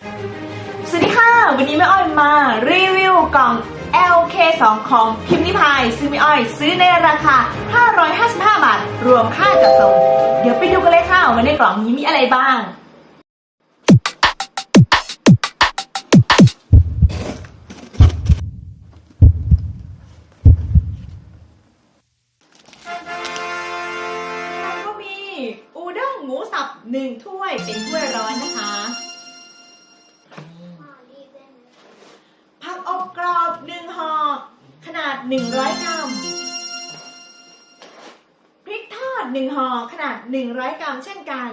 สวัสดีค่ะ วันนี้แม่อ้อยมารีวิวกล่อง LK2 ของพิมพ์นิพายซื้อแม่อ้อยซื้อในราคา 555 บาท รวมค่าจัดส่ง เดี๋ยวไปดูกันเลยค่ะว่าในกล่องนี้มีอะไรบ้าง ก็มี อูด้งหมูสับหนึ่งถ้วยเป็นถ้วยร้อนนะคะ ด 100 กรัม พริกทอดหนึ่งห่อขนาด 100 กรัมเช่นกัน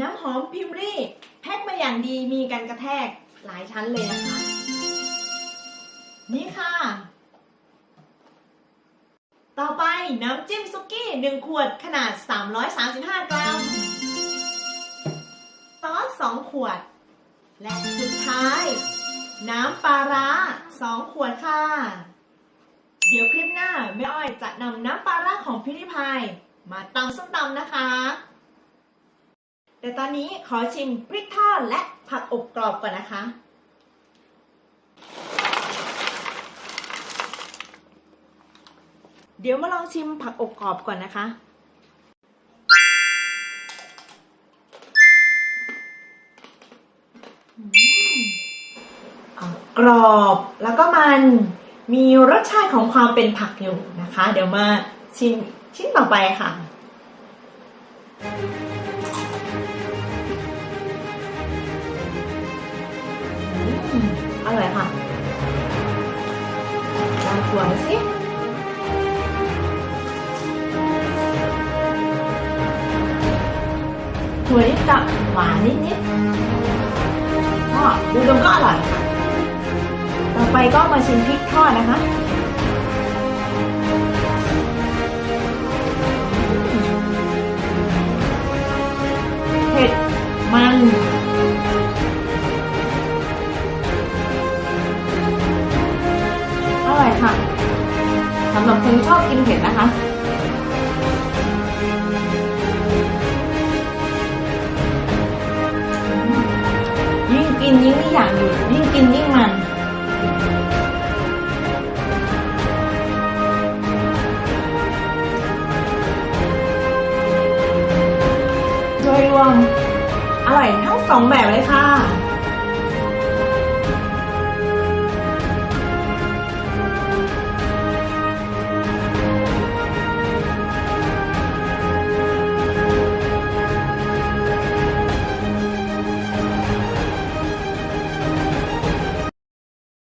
น้ำหอมพิมรี่ แพ็คมาอย่างดีมีกันกระแทกหลายชั้นเลยนะคะ นี่ค่ะ ต่อไปน้ำจิ้มซุกี้ 1 ขวดขนาด 335 กรัม ซอส 2 ขวด และสุดท้าย น้ำปลาร้า 2 ขวดค่ะ เดี๋ยวคลิปหน้าแม่อ้อยจะนำน้ำปลาร้าของพิริพายมาตำส้มตำนะคะ แต่ตอนนี้ขอชิมพริกทอดและผักอบกรอบก่อนนะคะ เดี๋ยวมาลองชิมผักอบกรอบก่อนนะคะอืมอะ กรอบแล้วก็มันมีรสชาติของความเป็นผักอยู่นะคะ เดี๋ยวมาชิมชิ้นต่อไปค่ะ อร่อยค่ะลองถั่วดสิถั่วนี่จะหวานนิดๆก็ดูดมก็อร่อยค่ะ ไปก็มาชิมพริกทอดนะคะเผ็ดมันอร่อยค่ะสำหรับคนชอบกินเผ็ดนะคะยิ่งกินยิ่งไม่อยากหยุดยิ่งกินยิ่งมัน โดยรวมอร่อยทั้งสองแบบเลยค่ะ